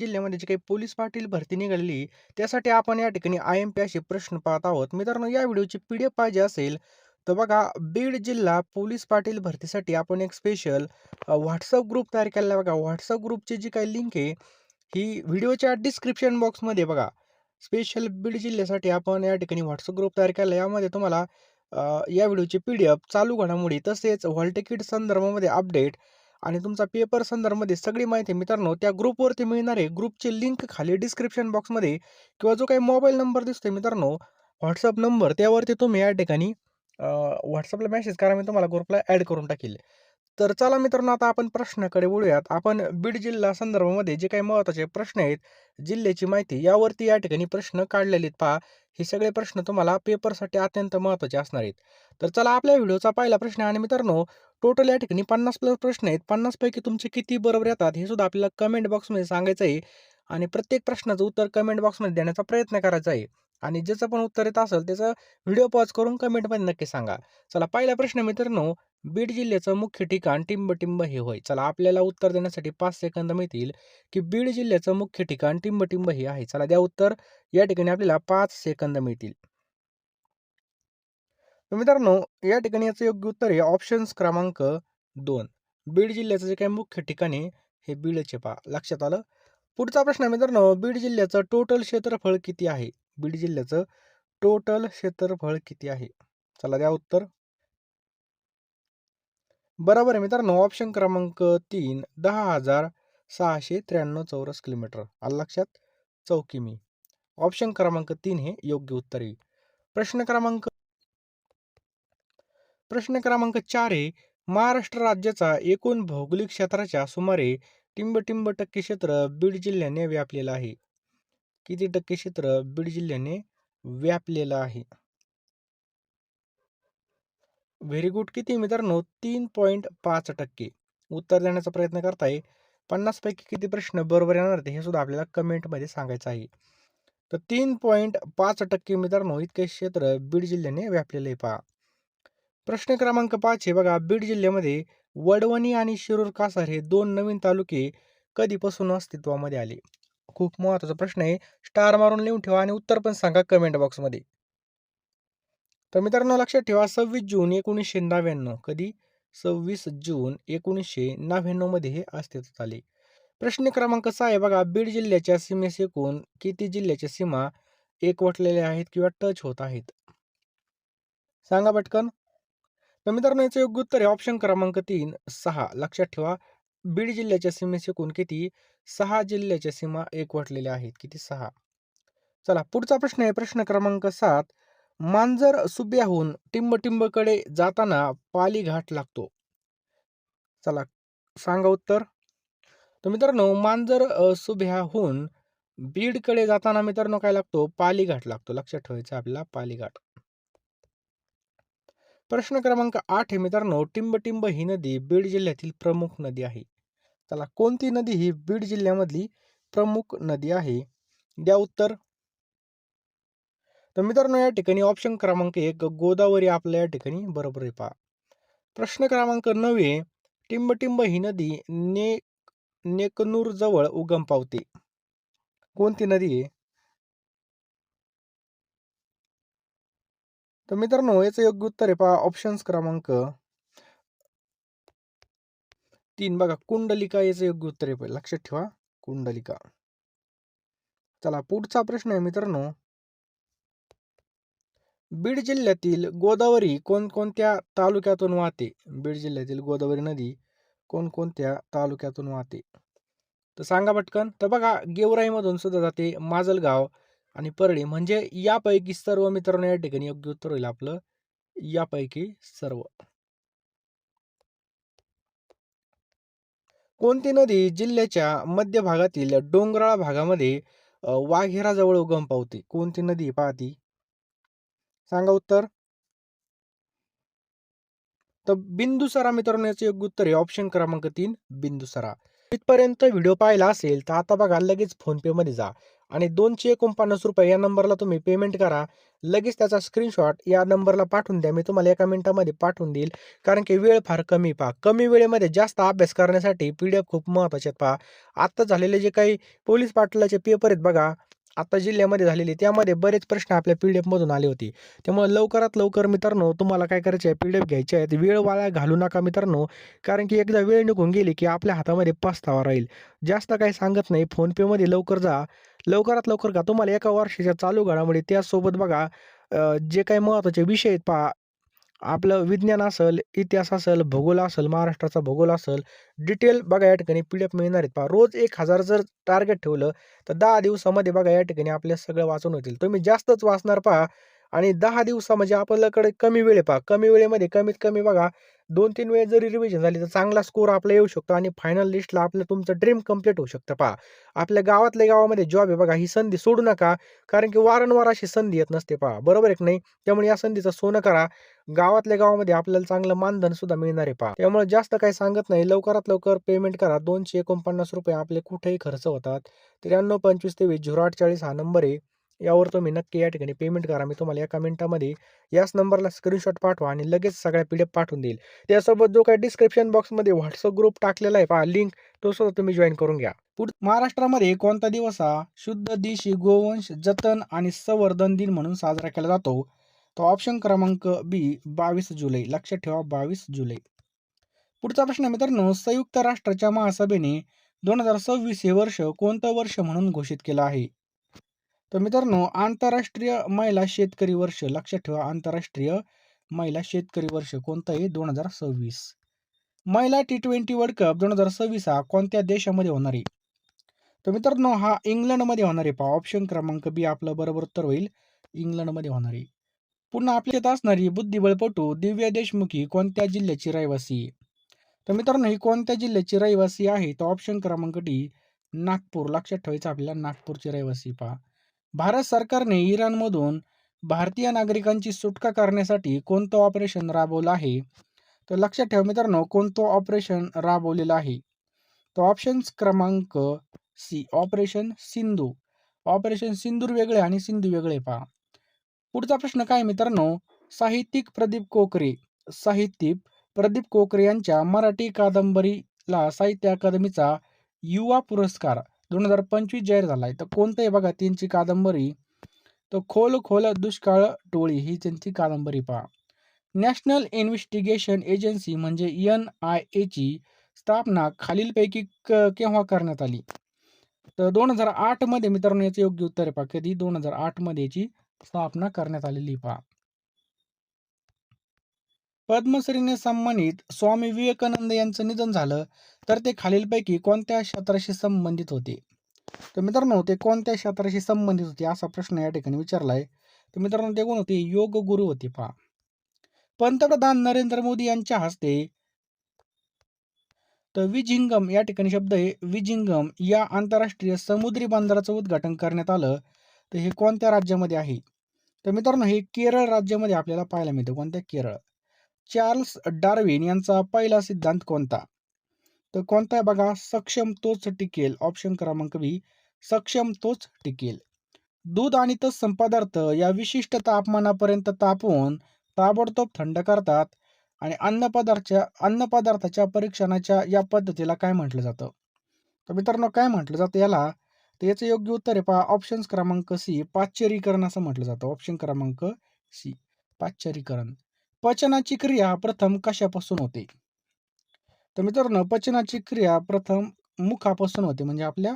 जिल्ह्यामध्ये जी काही पोलीस पाटील भरती निघाली त्यासाठी आपण या ठिकाणी आय-एम-पी असे प्रश्न पाहत आहोत. मित्रांनो, या व्हिडिओची पी-डी-एफ पाहिजे असेल, तर बघा बीड जिल्हा पोलीस पाटील भरतीसाठी आपण एक स्पेशल व्हॉट्सअप ग्रुप तयार केलेला आहे बघा. व्हॉट्सअप ग्रुपची जी काही लिंक आहे, ही व्हिडिओच्या डिस्क्रिप्शन बॉक्समध्ये बघा. स्पेशल बीड जिल्ह्यासाठी आपण या ठिकाणी व्हॉट्सअप ग्रुप तयार केला यामध्ये तुम्हाला या व्हिडिओची पी-डी-एफ, चालू घडामोडी तसेच हॉल तिकीट संदर्भामध्ये अपडेट आणि तुमचा पेपर संदर्भामध्ये सगळी माहिती मित्रांनो त्या ग्रुपवरती मिळणार आहे. ग्रुपची लिंक खाली डिस्क्रिप्शन बॉक्समध्ये किंवा जो काही मोबाईल नंबर दिसतोय मित्रांनो, व्हॉट्सअप नंबर त्यावरती तुम्ही या ठिकाणी व्हॉट्सअपला मेसेज करा. मी तुम्हाला ग्रुपला ॲड करून टाकेल तर चला मित्रांनो, आता आपण प्रश्नाकडे बोलूयात आपण बीड जिल्हा संदर्भामध्ये जे काही महत्त्वाचे प्रश्न आहेत, जिल्ह्याची माहिती यावरती या ठिकाणी प्रश्न काढलेले आहेत पहा. हे सगळे प्रश्न तुम्हाला पेपरसाठी अत्यंत महत्त्वाचे असणार आहेत. तर चला आपल्या व्हिडिओचा पहिला प्रश्न आणि मित्रांनो, टोटल या ठिकाणी 50 प्लस प्रश्न आहेत. पन्नासपैकी तुमचे किती बरोबर येतात हे सुद्धा आपल्याला कमेंट बॉक्समध्ये सांगायचं आहे आणि प्रत्येक प्रश्नाचं उत्तर कमेंट बॉक्समध्ये देण्याचा प्रयत्न करायचा आहे आणि ज्याचं पण उत्तर येत असेल त्याचं व्हिडिओ पॉज करून कमेंटमध्ये नक्की सांगा. चला पहिला प्रश्न मित्रांनो, बीड जिल्ह्याचं मुख्य ठिकाण टिंबटिंब हे होय. चला आपल्याला उत्तर देण्यासाठी पाच सेकंद मिळतील, की बीड जिल्ह्याचं मुख्य ठिकाण टिंबटिंब हे आहे. चला द्या उत्तर. या ठिकाणी आपल्याला पाच सेकंद मिळतील. तर मित्रांनो, या ठिकाणी याचं योग्य उत्तर आहे ऑप्शन्स क्रमांक दोन बीड जिल्ह्याचं जे काही मुख्य ठिकाण आहे, हे बीड चेपा लक्षात आलं? पुढचा प्रश्न आहे मित्रांनो, बीड जिल्ह्याचं टोटल क्षेत्रफळ किती आहे? बीड जिल्ह्याचं टोटल क्षेत्रफळ किती आहे? चला द्या उत्तर. बरोबर आहे मित्रांनो, ऑप्शन क्रमांक 3 10,693 चौरस किलोमीटर. आलं लक्षात? चौकी मी ऑप्शन क्रमांक तीन हे योग्य उत्तर आहे. प्रश्न क्रमांक प्रश्न क्रमांक चार आहे, महाराष्ट्र राज्याचा एकूण भौगोलिक क्षेत्राच्या सुमारे टिंबटिंब टक्के क्षेत्र बीड जिल्ह्याने व्यापलेलं आहे. किती टक्के क्षेत्र बीड जिल्ह्याने व्यापलेलं आहे? Very good. किती मित्रांनो? 3.5% उत्तर देण्याचा प्रयत्न करताय. 50 पैकी किती प्रश्न बरोबर येणार ते हे सुद्धा आपल्याला कमेंटमध्ये सांगायचं आहे. तर 3.5% मित्रांनो इतके क्षेत्र बीड जिल्ह्याने व्यापलेलं आहे पहा. प्रश्न क्रमांक पाच आहे बघा, बीड जिल्ह्यामध्ये वडवणी आणि शिरूर कासार हे दोन नवीन तालुके कधीपासून अस्तित्वामध्ये आले? खूप महत्त्वाचा प्रश्न आहे. स्टार मारून लिहून ठेवा आणि उत्तर पण सांगा कमेंट बॉक्समध्ये. तर मित्रांनो लक्षात ठेवा 26 जून 1999 कधी? 26 जून एकोणीसशे नव्याण्णवमध्ये हे अस्तित्वात आले. प्रश्न क्रमांक सहा आहे बघा, बीड जिल्ह्याच्या सीमेस एकूण किती जिल्ह्याच्या सीमा एकवटलेल्या आहेत किंवा टच होत आहेत? सांगा पटकन. तर मित्रांनो याचं योग्य उत्तर आहे ऑप्शन क्रमांक 3 6. लक्षात ठेवा, बीड जिल्ह्याच्या सीमेचे एकूण किती? सहा जिल्ह्याच्या सीमा एकवटलेल्या आहेत. किती? सहा चला पुढचा प्रश्न आहे प्रश्न क्रमांक सात मांजर सुभ्याहून टिंबटिंबकडे जाताना पाली घाट लागतो. चला सांगा उत्तर. तर मित्रांनो मांजर सुभ्याहून बीडकडे जाताना मित्रांनो काय लागतो? पालीघाट लागतो. लक्षात ठेवायचं आपल्याला पालीघाट प्रश्न क्रमांक आठ आहे मित्रांनो, टिंबटिंब ही नदी बीड जिल्ह्यातील प्रमुख नदी आहे. चला कोणती नदी ही बीड जिल्ह्यामधली प्रमुख नदी आहे? द्या उत्तर. तर मित्रांनो या ठिकाणी ऑप्शन क्रमांक एक गोदावरी आपल्या या ठिकाणी बरोबर आहे पहा. प्रश्न क्रमांक नवे टिंबटिंब ही नदी ने नेकनूर जवळ उगम पावते. कोणती नदी आहे? तर मित्रांनो याचं योग्य उत्तर आहे पहा ऑप्शन्स क्रमांक तीन बघा कुंडलिका याचं योग्य उत्तर आहे. लक्षात ठेवा कुंडलिका. चला पुढचा प्रश्न आहे मित्रांनो. बीड जिल्ह्यातील गोदावरी कोणकोणत्या तालुक्यातून वाहते? बीड जिल्ह्यातील गोदावरी नदी कोणकोणत्या तालुक्यातून वाहते? तर सांगा पटकन. तर बघा गेवराईमधून सुद्धा जाते, माजलगाव आणि परळी म्हणजे यापैकी सर्व मित्रांनो या ठिकाणी योग्य उत्तर होईल आपलं यापैकी सर्व. कोणती नदी जिल्ह्याच्या मध्य भागातील डोंगराळ भागामध्ये वाघेराजवळ उगम पावते? कोणती नदी पाहती सांगा उत्तर. तर बिंदुसरा मित्रांनो याचं योग्य उत्तर आहे ऑप्शन क्रमांक तीन बिंदुसरा. इथपर्यंत व्हिडिओ पाहिला असेल तर आता बघा लगेच फोनपेमध्ये जा आणि दोनशे एकोणपन्नास रुपये या नंबरला तुम्ही पेमेंट करा. लगेच त्याचा स्क्रीनशॉट या नंबरला पाठवून द्या. मी तुम्हाला एका मिनिटामध्ये पाठवून देईल. कारण की वेळ फार कमी पहा. कमी वेळेमध्ये जास्त अभ्यास करण्यासाठी पी डी एफ खूप महत्त्वाचे आहेत पहा. आत्ता झालेले जे काही पोलीस पाटलाचे पेपर आहेत बघा. आता जिल्ह्यामध्ये झालेले त्यामध्ये बरेच प्रश्न आपल्या पी डी एफमधून आले होते. त्यामुळे लवकरात लवकर मित्रांनो तुम्हाला काय करायचे आहे? पी डी एफ घ्यायचे आहेत. वेळ वाया घालू नका मित्रांनो. कारण की एकदा वेळ निघून गेली की आपल्या हातामध्ये पस्तावा राहील. जास्त काही सांगत नाही. फोनपेमध्ये लवकर जा. लवकरात लवकर का तुम्हाला एका वर्षाच्या चालू घडामोडी त्यासोबत बघा जे काही महत्त्वाचे विषय आहेत पहा. आपलं विज्ञान असेल इतिहास असेल भूगोल असेल महाराष्ट्राचा भूगोल असेल डिटेल बघा या ठिकाणी पी डी एफ मिळणार आहेत पहा. रोज एक हजार जर टार्गेट ठेवलं तर दहा दिवसामध्ये बघा या ठिकाणी आपल्या सगळं वाचून होतील. तुम्ही जास्तच वाचणार पहा. आणि दहा दिवसा म्हणजे आपल्याकडे कमी वेळ पहा. कमी वेळेमध्ये कमीत कमी बघा दोन तीन वेळ जरी रिव्हिजन झाली तर चांगला स्कोर आपला येऊ शकतो आणि फायनल लिस्टला आपलं तुमचं ड्रीम कंप्लीट होऊ शकतं पहा. आपल्या गावातल्या गावामध्ये जॉब आहे बघा ही संधी सोडू नका कारण की वारंवार अशी संधी येत नसते पहा. बरोबर एक नाही? त्यामुळे या संधीचं सोनं करा. गावातल्या गावामध्ये आपल्याला चांगलं मानधन सुद्धा मिळणार आहे पहा. त्यामुळे जास्त काही सांगत नाही. लवकरात लवकर पेमेंट करा. दोनशे एकोणपन्नास रुपये आपले कुठेही खर्च होतात. त्र्याण्णव पंचवीस तेवीस झिरो आठ चाळीस हा नंबर आहे. यावर तुम्ही नक्की या ठिकाणी पेमेंट करा. मी तुम्हाला एका मिनिटामध्ये याच नंबरला स्क्रीनशॉट पाठवा आणि लगेच सगळ्या पी डी एफ पाठवून देईल. त्यासोबत जो काही डिस्क्रिप्शन बॉक्समध्ये व्हॉट्सअप ग्रुप टाकलेला आहे पहा लिंक तो सुद्धा तुम्ही जॉईन करून घ्या. पुढ महाराष्ट्रामध्ये कोणता दिवस हा? शुद्ध दिशी गोवंश जतन आणि संवर्धन दिन म्हणून साजरा केला जातो. तो ऑप्शन क्रमांक बी बावीस जुलै. लक्षात ठेवा बावीस जुलै. पुढचा प्रश्न आहे मित्रांनो संयुक्त राष्ट्राच्या महासभेने दोन हजार सव्वीस हे वर्ष कोणतं वर्ष म्हणून घोषित केलं आहे? तर मित्रांनो आंतरराष्ट्रीय महिला शेतकरी वर्ष लक्षात ठेवा आंतरराष्ट्रीय महिला शेतकरी वर्ष कोणतं आहे दोन हजार सव्वीस. महिला टी ट्वेंटी वर्ल्ड कप दोन हजार सव्वीस हा कोणत्या देशामध्ये होणार आहे? तर मित्रांनो हा इंग्लंडमध्ये होणार आहे. पहा ऑप्शन क्रमांक बी आपलं बरोबर उत्तर होईल. इंग्लंडमध्ये होणार आहे. पुन्हा आपल्यात असणारी बुद्धिबळपटू दिव्या देशमुखी कोणत्या जिल्ह्याची रहिवासी तर मित्रांनो ही कोणत्या जिल्ह्याची रहिवासी आहे? तर ऑप्शन क्रमांक डी नागपूर. लक्षात ठेवायचं आपल्याला नागपूरची रहिवासी पहा. भारत सरकारने इराणमधून भारतीय नागरिकांची सुटका करण्यासाठी कोणतं ऑपरेशन राबवलं आहे? तर लक्षात ठेवा मित्रांनो कोणतं ऑपरेशन राबवलेलं आहे? तर ऑप्शन्स क्रमांक C operation Sindhu. Operation Sindoor वेगळे आणि सिंधू वेगळे पहा. पुढचा प्रश्न काय मित्रांनो? साहित्यिक प्रदीप कोकरे साहित्यिक प्रदीप कोकरे यांच्या मराठी कादंबरीला साहित्य अकादमीचा युवा पुरस्कार. दोन हजार पंचवीस जाहीर झाला आहे तर कोणतं आहे बघा त्यांची कादंबरी. तर खोल खोल दुष्काळ टोळी ही त्यांची कादंबरी पहा. नॅशनल इन्व्हेस्टिगेशन एजन्सी म्हणजे एन आय एची स्थापना खालीलपैकी क केव्हा करण्यात आली? तर दोन हजार आठमध्ये मित्रांनो याचं योग्य उत्तर आहे पहा. कधी? दोन हजार आठमध्ये याची स्थापना करण्यात आलेली पहा. पद्मश्रीने सन्मानित स्वामी विवेकानंद यांचं निधन झालं तर ते खालीलपैकी कोणत्या क्षेत्राशी संबंधित होते? तर मित्रांनो ते कोणत्या क्षेत्राशी संबंधित होते असा प्रश्न या ठिकाणी विचारलाय. तर मित्रांनो ते कोण होते? योग गुरु होते पहा. पंतप्रधान नरेंद्र मोदी यांच्या हस्ते तर विजिंगम या ठिकाणी शब्द आहे. विजिंगम या आंतरराष्ट्रीय समुद्री बंदराचं उद्घाटन करण्यात आलं. तर हे कोणत्या राज्यामध्ये आहे? तर मित्रांनो हे केरळ राज्यामध्ये आपल्याला पाहायला मिळतं. कोणत्या केरळ? चार्ल्स डार्विन यांचा पहिला सिद्धांत कोणता? तर कोणता आहे बघा सक्षम तोच टिकेल. ऑप्शन क्रमांक बी सक्षम तोच टिकेल. दूध आणि तत्सम पदार्थ या विशिष्ट तापमानापर्यंत तापवून ताबडतोब थंड करतात आणि अन्न अन्नपदार्थच्या अन्नपदार्थाच्या परीक्षणाच्या या पद्धतीला काय म्हटलं जातं? तर मित्रांनो काय म्हटलं जातं याला? तर याचं योग्य उत्तर आहे पहा ऑप्शन क्रमांक सी पाश्चरीकरण असं म्हटलं जातं. ऑप्शन क्रमांक सी पाश्चरीकरण पचनाची क्रिया प्रथम कशापासून होते? तर मित्रांनो पचनाची क्रिया प्रथम मुखापासून होते म्हणजे आपल्या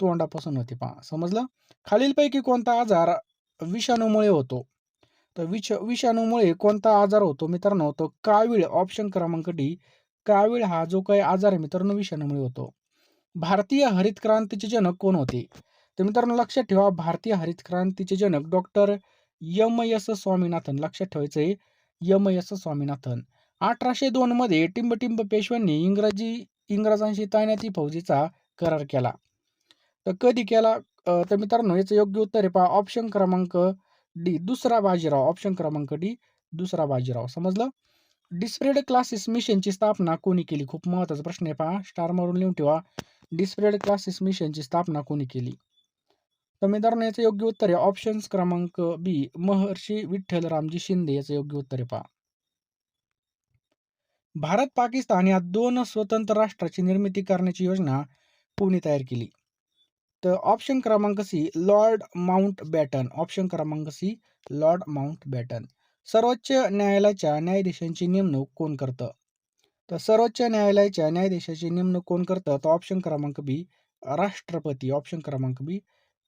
तोंडापासून होते पहा. समजलं? खालीलपैकी कोणता आजार विषाणूमुळे होतो? तर विष विषाणूमुळे कोणता आजार होतो मित्रांनो? तो कावीळ ऑप्शन क्रमांक डी कावीळ हा जो काही आजार आहे मित्रांनो विषाणूमुळे होतो. भारतीय हरित क्रांतीचे जनक कोण होते? तर मित्रांनो लक्षात ठेवा भारतीय हरित क्रांतीचे जनक डॉक्टर यम एस स्वामीनाथन. लक्षात ठेवायचं आहे यम यस स्वामीनाथन. अठराशे दोनमध्ये टिंबटिंब पेशव्यांनी इंग्रजी इंग्रजांशी तायनाती फौजीचा करार केला. तर कधी केला? तर मित्रांनो याचं योग्य उत्तर आहे पहा ऑप्शन क्रमांक डी दुसरा बाजीराव. ऑप्शन क्रमांक डी दुसरा बाजीराव. समजलं? डिस्प्रेड क्लासेस मिशनची स्थापना कोणी केली? खूप महत्त्वाचा प्रश्न आहे पहा. स्टार मारून लिहून ठेवा. डिस्प्रेड क्लासेस मिशनची स्थापना कोणी केली? तर मित्रांनो याचं योग्य उत्तर आहे ऑप्शन्स क्रमांक बी महर्षी विठ्ठल रामजी शिंदे याचं योग्य उत्तर आहे पहा. भारत पाकिस्तान या दोन स्वतंत्र राष्ट्राची निर्मिती करण्याची योजना कोणी तयार केली. तर ऑप्शन क्रमांक C Lord Mountbatten option क्रमांक सी लॉर्ड माउंट बॅटन सर्वोच्च न्यायालयाच्या न्यायाधीशांची नेमणूक कोण करतं? तर सर्वोच्च न्यायालयाच्या न्यायाधीशाची नेमणूक कोण करतं? तर ऑप्शन क्रमांक बी राष्ट्रपती. ऑप्शन क्रमांक बी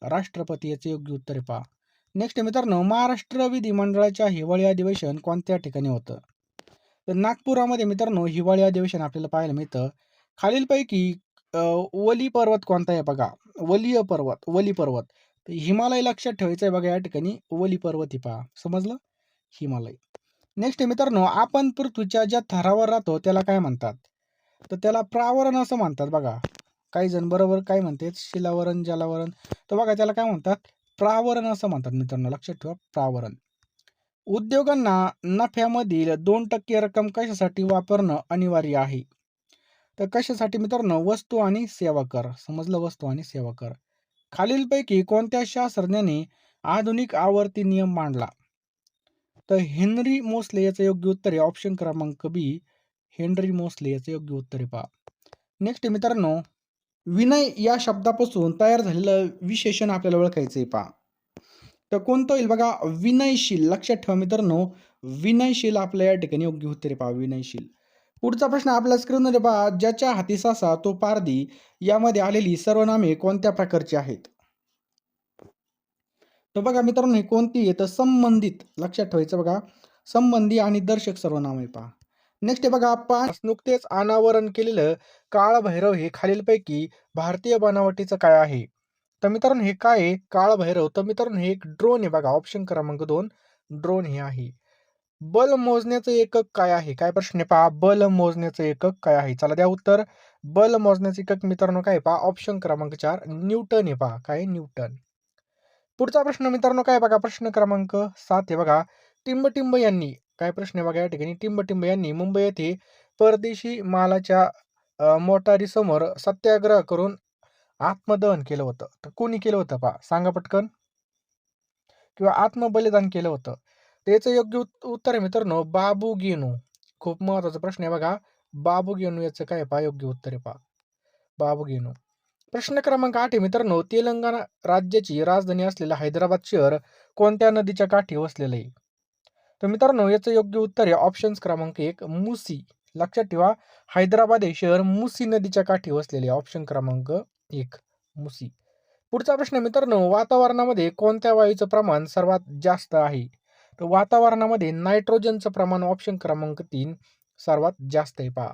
राष्ट्रपती याचे योग्य उत्तर पहा. नेक्स्ट मित्रांनो महाराष्ट्र विधिमंडळाच्या हिवाळी अधिवेशन कोणत्या ठिकाणी होतं? तर नागपुरामध्ये मित्रांनो हिवाळी अधिवेशन आपल्याला पाहायला मिळतं. खालीलपैकी वली पर्वत कोणता आहे बघा. वलीय पर्वत वली पर्वत. हिमालय लक्षात ठेवायचं आहे बघा या ठिकाणी. वली पर्वत ही पहा. समजलं? हिमालय. नेक्स्ट मित्रांनो आपण पृथ्वीच्या ज्या थरावर राहतो त्याला काय म्हणतात? तर त्याला प्रावरण असं म्हणतात बघा. काही जण बरोबर काय म्हणतात शिलावरण जलावरण. तर बघा त्याला काय म्हणतात? प्रावरण असं म्हणतात मित्रांनो. लक्षात ठेवा प्रावरण. उद्योगांना नफ्यामधील दोन टक्के रक्कम कशासाठी वापरणं अनिवार्य आहे? तर कशासाठी मित्रांनो? वस्तू आणि सेवा कर. समजलं? वस्तू आणि सेवा कर. खालीलपैकी कोणत्या शास्त्रज्ञाने आधुनिक आवर्ती नियम मांडला? तर हेनरी मोसले याचं योग्य उत्तर आहे. ऑप्शन क्रमांक बी हेनरी मोसले याचं योग्य उत्तर आहे पहा. नेक्स्ट मित्रांनो विनय या शब्दापासून तयार झालेलं विशेषण आपल्याला ओळखायचं आहे पहा. तर कोणतं होईल बघा? विनयशील. लक्षात ठेवा मित्रांनो. विनयशील आपल्या या ठिकाणी योग्य होते रे पहा. विनयशील. पुढचा प्रश्न आपल्या स्क्रीनमध्ये पहा. ज्याच्या हाती सासा तो पारदी यामध्ये आलेली सर्वनामे कोणत्या प्रकारची आहेत? तर बघा मित्रांनो हे कोणती आहे तर संबंधित. लक्षात ठेवायचं बघा. संबंधी आणि दर्शक सर्वनामे पहा. नेक्स्ट बघा पाच नुकतेच अनावरण केलेलं काळभैरव हे खालीलपैकी भारतीय बनावटीचं काय आहे? तर मित्रांनो हे काय आहे? काळभैरव. तर मित्रांनो हे एक ड्रोन आहे बघा ऑप्शन क्रमांक दोन. ड्रोन हे आहे. बल मोजण्याचं एकक काय आहे? काय प्रश्न आहे? पहा बल मोजण्याचं एकक काय आहे? चला द्या उत्तर. बल मोजण्याचं एकक मित्रांनो काय पहा ऑप्शन क्रमांक चार. न्यूटन आहे पहा काय न्यूटन. पुढचा प्रश्न मित्रांनो काय बघा? प्रश्न क्रमांक सात आहे बघा. टिंबटिंब यांनी काय प्रश्न आहे बघा या ठिकाणी टिंबटिंब यांनी मुंबई येथे परदेशी मालाच्या मोटारीसमोर सत्याग्रह करून आत्मदहन केलं होतं. तर कोणी केलं होतं पहा? सांगा पटकन. किंवा आत्मबलिदान केलं होतं. त्याचं योग्य उत्तर आहे मित्रांनो बाबू गेनू. खूप महत्त्वाचा प्रश्न आहे बघा. बाबू गेनू याचं काय पहा? योग्य उत्तर आहे पहा. बाबू गेनू. प्रश्न क्रमांक आठ आहे मित्रांनो तेलंगणा राज्याची राजधानी असलेलं हैदराबाद शहर कोणत्या नदीच्या काठी वसलेलं आहे? तर मित्रांनो याचं योग्य उत्तर आहे ऑप्शन्स क्रमांक एक मुसी. लक्षात ठेवा हैदराबाद हे शहर मुसी नदीच्या काठी वसलेले ऑप्शन क्रमांक एक मुसी. पुढचा प्रश्न मित्रांनो वातावरणामध्ये कोणत्या वायूचं प्रमाण सर्वात जास्त आहे? तर वातावरणामध्ये नायट्रोजनचं प्रमाण ऑप्शन क्रमांक तीन सर्वात जास्त आहे पहा.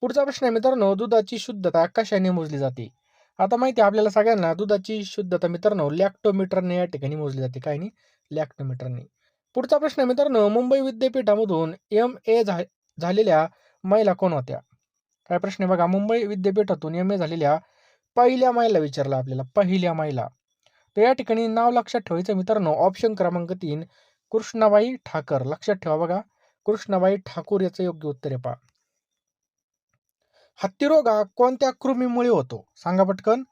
पुढचा प्रश्न आहे मित्रांनो दुधाची शुद्धता कशाने मोजली जाते? आता माहिती आहे आपल्याला सगळ्यांना दुधाची शुद्धता मित्रांनो लॅक्टोमीटरने या ठिकाणी मोजली जाते. काय नाही लॅक्टोमीटरने. पुढचा प्रश्न मित्रांनो मुंबई विद्यापीठामधून एम ए झालेल्या महिला कोण होत्या? काय प्रश्न बघा मुंबई विद्यापीठातून एम ए झालेल्या पहिल्या महिला विचारला आपल्याला पहिल्या महिला. तर या ठिकाणी नाव लक्षात ठेवायचं मित्रांनो ऑप्शन क्रमांक तीन कृष्णाबाई ठाकर. लक्षात ठेवा बघा कृष्णाबाई ठाकूर याचं योग्य उत्तर आहे पहा. हत्तीरोग हा कोणत्या कृमीमुळे होतो? सांगा पटकन.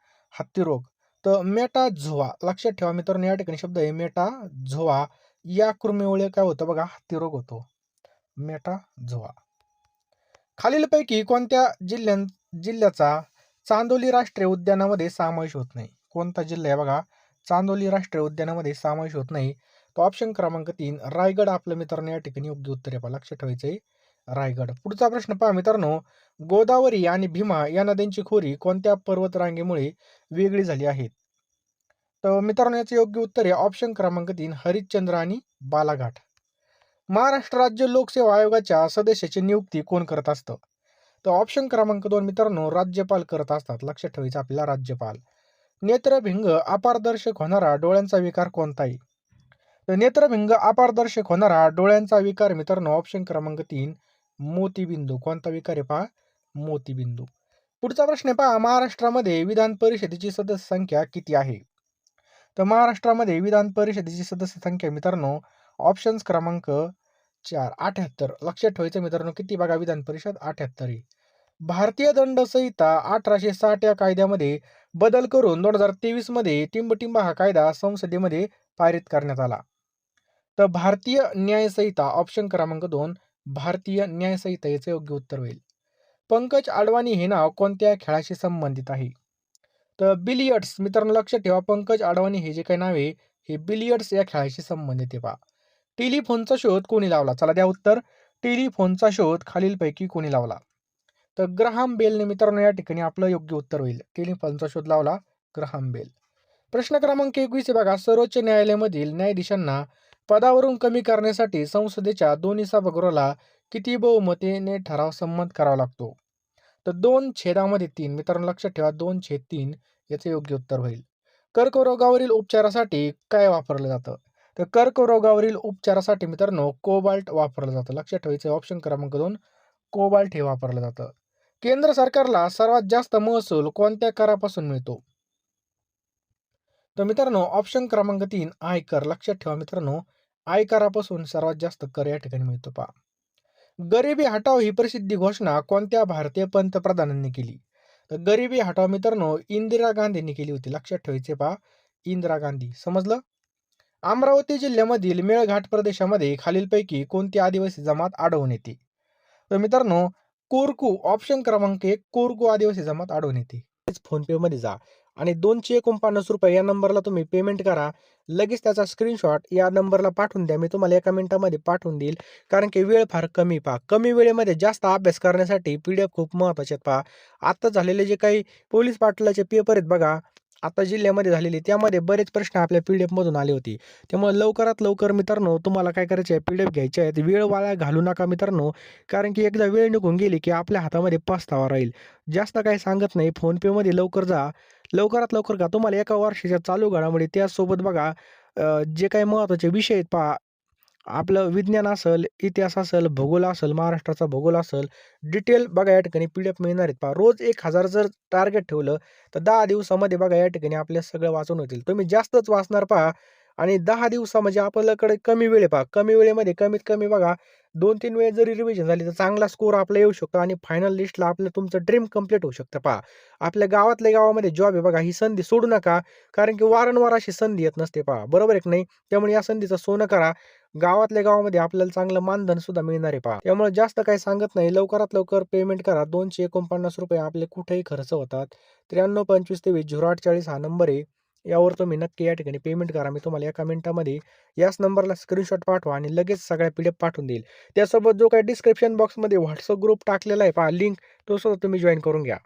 हत्तीरोग. तर मेटा झोवा लक्षात ठेवा मित्रांनो या ठिकाणी शब्द आहे मेटा झोवा या कृमीमुळे काय होतं बघा हत्तीरोग होतो. मेटा खालीलपैकी कोणत्या जिल्ह्यां जिल्ह्याचा चांदोली राष्ट्रीय उद्यानामध्ये समावेश होत नाही? कोणता जिल्हा आहे बघा? चांदोली राष्ट्रीय उद्यानामध्ये समावेश होत नाही. तो ऑप्शन क्रमांक तीन रायगड. आपल्या मित्रांनो या ठिकाणी योग्य उत्तर आहे लक्षात ठेवायचं आहे. रायगड. पुढचा प्रश्न पहा मित्रांनो. गोदावरी आणि भीमा या नद्यांची खोरी कोणत्या पर्वतरांगेमुळे वेगळी झाली आहेत? तर मित्रांनो याचं योग्य उत्तर आहे. ऑप्शन क्रमांक तीन हरिश्चंद्र आणि बालाघाट. महाराष्ट्र राज्य लोकसेवा आयोगाच्या सदस्याची नियुक्ती कोण करत असतं? तर ऑप्शन क्रमांक दोन मित्रांनो राज्यपाल करत असतात. लक्षात ठेवायचं आपल्याला राज्यपाल. नेत्रभिंग अपारदर्शक होणारा डोळ्यांचा विकार कोणताही तर नेत्रभिंग अपारदर्शक होणारा डोळ्यांचा विकार मित्रांनो ऑप्शन क्रमांक तीन मोतीबिंदू. कोणता विकार आहे पहा? मोतीबिंदू. पुढचा प्रश्न आहे पहा महाराष्ट्रामध्ये विधान परिषदेची सदस्य संख्या किती आहे? तर महाराष्ट्रामध्ये विधान परिषदेची सदस्य संख्या मित्रांनो ऑप्शन्स क्रमांक चार अठ्याहत्तर. लक्षात ठेवायचं मित्रांनो किती बघा विधान परिषद? अठ्याहत्तर आहे. भारतीय दंड संहिता अठराशे साठ या कायद्यामध्ये बदल करून दोन हजार तेवीसमध्ये टिंबटिंब टिंबटिंबा हा कायदा संसदेमध्ये पारित करण्यात आला. तर भारतीय न्यायसंहिता ऑप्शन क्रमांक दोन भारतीय न्यायसंहिता याचं योग्य उत्तर होईल. पंकज आडवाणी हे नाव कोणत्या खेळाशी संबंधित आहे? तर बिलियर्ड्स मित्रांनो लक्षात ठेवा पंकज आडवाणी हे जे काही नाव आहे हे बिलियर्ड्स या खेळाशी संबंधित आहे पहा. टेलिफोनचा शोध कोणी लावला? चला द्या उत्तर. टेलिफोनचा शोध खालीलपैकी कोणी लावला? तर ग्रहाम बेलने मित्रांनो या ठिकाणी आपलं योग्य उत्तर होईल. टेलिफोनचा शोध लावला ग्रहाम बेल. प्रश्न क्रमांक एकवीस बघा. सर्वोच्च न्यायालयामधील न्यायाधीशांना पदावरून कमी करण्यासाठी संसदेच्या दोन्ही सभागृहाला किती बहुमतीने ठराव संमत करावा लागतो? तर दोन छेदामध्ये तीन. मित्रांनो लक्षात ठेवा दोन छेद तीन याचे योग्य उत्तर होईल. कर्करोगावरील उपचारासाठी काय वापरलं जातं? तर कर्करोगावरील उपचारासाठी मित्रांनो कोबाल्ट वापरलं जातं. लक्षात ठेवायचं ऑप्शन क्रमांक दोन कोबाल्ट हे वापरलं जातं. केंद्र सरकारला सर्वात जास्त महसूल कोणत्या करापासून मिळतो? तर मित्रांनो ऑप्शन क्रमांक तीन आयकर. लक्षात ठेवा मित्रांनो आयकरापासून सर्वात जास्त कर या ठिकाणी मिळतो. पहा. गरिबी हटाव ही प्रसिद्धी घोषणा कोणत्या भारतीय पंतप्रधानांनी केली? तर गरिबी हटाव मित्रांनो इंदिरा गांधींनी केली होती. लक्षात ठेवायचे पहा. इंदिरा गांधी. समजलं? अमरावती जिल्ह्यामधील मेळघाट प्रदेशामध्ये खालीलपैकी कोणती आदिवासी जमात आढळून येते? तर मित्रांनो कोरकू ऑप्शन क्रमांक एक कोरकू आदिवासी जमात आढळून येते. फोनपे मध्ये जा. आणि दोनशे एकोणपन्नास रुपये या नंबरला तुम्ही पेमेंट करा. लगेच त्याचा स्क्रीनशॉट या नंबरला पाठवून द्या. मी तुम्हाला एका मिनिटामध्ये पाठवून देईल. कारण की वेळ फार कमी पहा. कमी वेळेमध्ये जास्त अभ्यास करण्यासाठी पी डी एफ खूप महत्त्वाचे आहेत पहा. आत्ता झालेले जे काही पोलीस पाटलाचे पेपर आहेत बघा. आता जिल्ह्यामध्ये झालेली त्यामध्ये बरेच प्रश्न आपल्या पी डी एफमधून आले होते. त्यामुळे लवकरात लवकर मित्रांनो तुम्हाला काय करायचे आहे? पी डी एफ घ्यायचे आहेत. वेळ वाया घालू नका मित्रांनो. कारण की एकदा वेळ निघून गेली की आपल्या हातामध्ये पस्तावा राहील. जास्त काही सांगत नाही. फोनपेमध्ये लवकर जा. लवकरात लवकर का तुम्हाला एका वर्षाच्या चालू घडामोडी त्यासोबत बघा जे काही महत्त्वाचे विषय आहेत पहा. आपलं विज्ञान असेल इतिहास असेल भूगोल असेल महाराष्ट्राचा भूगोल असेल डिटेल बघा या ठिकाणी पी डी एफ मिळणार आहेत पहा. रोज एक हजार जर टार्गेट ठेवलं तर दहा दिवसामध्ये बघा या ठिकाणी आपल्या सगळं वाचून होतील. तुम्ही जास्तच वाचणार पहा. आणि दहा दिवसा म्हणजे आपल्याकडे कमी वेळ पहा. कमी वेळेमध्ये कमीत कमी बघा दोन तीन वेळ जरी रिव्हिजन झाली तर चांगला स्कोर आपला येऊ शकतो आणि फायनल लिस्टला आपलं तुमचं ड्रीम कंप्लीट होऊ शकतं. पहा आपल्या गावातल्या गावामध्ये जॉब आहे बघा ही संधी सोडू नका कारण की वारंवार अशी संधी येत नसते पहा. बरोबर एक नाही? त्यामुळे या संधीचं सोनं करा. गावातल्या गावामध्ये आपल्याला चांगलं मानधन सुद्धा मिळणार आहे पहा. त्यामुळे जास्त काही सांगत नाही. लवकरात लवकर पेमेंट करा. दोनशे एकोणपन्नास रुपये आपले कुठेही खर्च होतात. त्र्याण्णव पंचवीस तेवीस झिरो आठ चाळीस हा नंबर आहे. यावर तुम्ही नक्की या ठिकाणी पेमेंट करा. मी तुम्हाला एका मिनिटामध्ये याच नंबरला स्क्रीनशॉट पाठवा आणि लगेच सगळ्या पी डी एफ पाठवून देईल. त्यासोबत जो काही डिस्क्रिप्शन बॉक्समध्ये व्हॉट्सअप ग्रुप टाकलेला आहे पहा लिंक तो सुद्धा तुम्ही जॉईन करून घ्या.